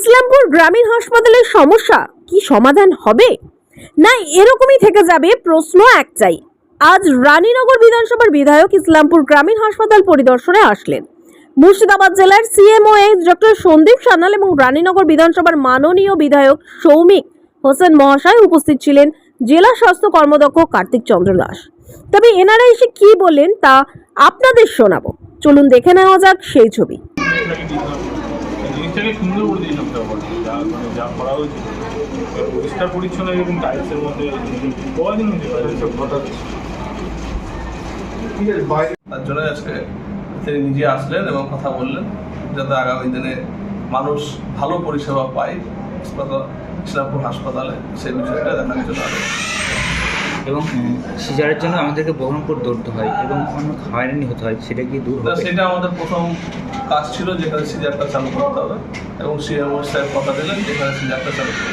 ইসলামপুর গ্রামীণ হাসপাতালের সমস্যা কি সমাধান হবে? না, এরকমই থেকে যাবে প্রশ্ন একটাই। আজ রানীনগর বিধানসভার বিধায়ক ইসলামপুর গ্রামীণ হাসপাতাল পরিদর্শনে আসলেন। মুর্শিদাবাদ জেলার সিএমওএইচ ডক্টর সন্দীপ সান্যাল এবং রানীনগর বিধানসভার মাননীয় বিধায়ক সৌমিক হোসেন মহাশয় উপস্থিত ছিলেন জেলা স্বাস্থ্য কর্মদক্ষ কার্তিক চন্দ্র দাস। তবে এনারা এসে কি বললেন তা আপনাদের শোনাবো। চলুন দেখে নেওয়া যাক সেই ছবি। যা মানে যা করা হয়েছিল পরিষ্কার পরিচ্ছন্ন এরকম টাইলসের মধ্যে কদিন হয়েছে টাইলস হঠাৎ তার জন্য আজকে তিনি নিজে আসলেন এবং কথা বললেন যাতে আগামী দিনে মানুষ ভালো পরিষেবা পায় হাসপাতাল ইসলামপুর হাসপাতালে সেই বিষয়টা দেখার জন্য এবং সিজারের জন্য আমাদেরকে বহরমপুর দৌড়তে হয় এবং অনেক হয়রানি হতে হয় সেটা কি দূর সেটা আমাদের প্রথম কাজ ছিল যেখানে সিজারটা চালু করতে হবে এবং সিএম সাহেব কথা দিলেন যেখানে সিজারটা চালু করতে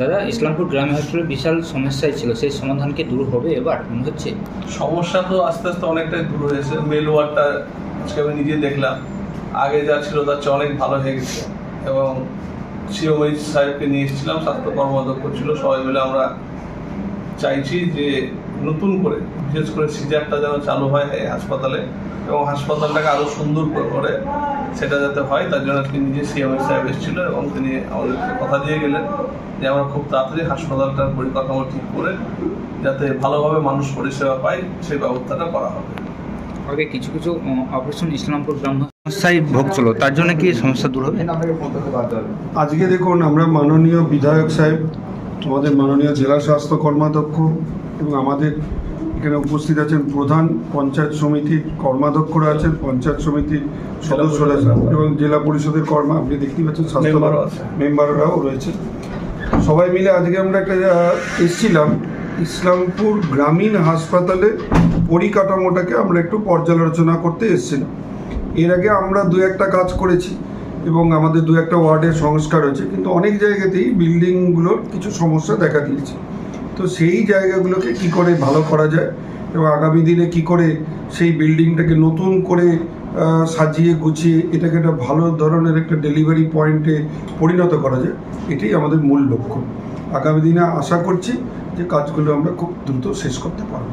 দাদা ইসলামপুর গ্রামীণ হাসপাতালে বিশাল সমস্যাই ছিল। সেই সমাধান কি দূর হবে এবার মনে হচ্ছে? সমস্যা তো আস্তে আস্তে অনেকটাই দূর হয়েছে। মেল ওয়ার্ডটা আজকে আমি নিজে দেখলাম। আগে যা ছিল তার চেয়ে অনেক ভালো হয়ে গেছে। এবং সিওমই সাহেবকে নিয়ে এসেছিলাম স্বাস্থ্য কর্মাধ্যক্ষ ছিল সবাই মিলে আমরা চাইছি যে নতুন করে বিশেষ করে সিজারটা যেন চালু হয় এই হাসপাতালে এবং হাসপাতালটাকে আরও সুন্দর করে সেটা যাতে হয় তার জন্য আজকে নিজে সিএমএই সাহেব এসেছিল এবং তিনি আমাদেরকে কথা দিয়ে গেলেন যে আমরা খুব তাড়াতাড়ি হাসপাতালটার পরিকাঠামো ঠিক করে যাতে ভালোভাবে মানুষ পরিষেবা পায় সেই ব্যবস্থাটা করা হবে। আগে কিছু কিছু অপারেশন ইসলামপুর সমস্যায় ভোগছিল তার জন্য কি সমস্যা দূর হবে। আজকে দেখুন আমরা মাননীয় বিধায়ক সাহেব আমাদের মাননীয় জেলা স্বাস্থ্য কর্মাধ্যক্ষ এবং আমাদের এখানে উপস্থিত আছেন প্রধান পঞ্চায়েত সমিতির কর্মাধ্যক্ষরা আছেন পঞ্চায়েত সমিতির সদস্যরা এবং জেলা পরিষদের কর্মা আপনি দেখতেই পাচ্ছেন স্বাস্থ্য মেম্বাররাও রয়েছে সবাই মিলে আজকে আমরা একটা এসছিলাম ইসলামপুর গ্রামীণ হাসপাতালে পরিকাঠামোটাকে আমরা একটু পর্যালোচনা করতে এসেছিলাম। এর আগে আমরা দু একটা কাজ করেছি এবং আমাদের দু একটা ওয়ার্ডের সংস্কার হয়েছে কিন্তু অনেক জায়গাতেই বিল্ডিংগুলোর কিছু সমস্যা দেখা দিয়েছে। তো সেই জায়গাগুলোকে কি করে ভালো করা যায় এবং আগামী দিনে কি করে সেই বিল্ডিংটাকে নতুন করে সাজিয়ে গুছিয়ে এটাকে একটা ভালো ধরনের একটা ডেলিভারি পয়েন্টে পরিণত করা যায়, এটাই আমাদের মূল লক্ষ্য। আগামী দিনে আশা করছি যে কাজগুলো আমরা খুব দ্রুত শেষ করতে পারব।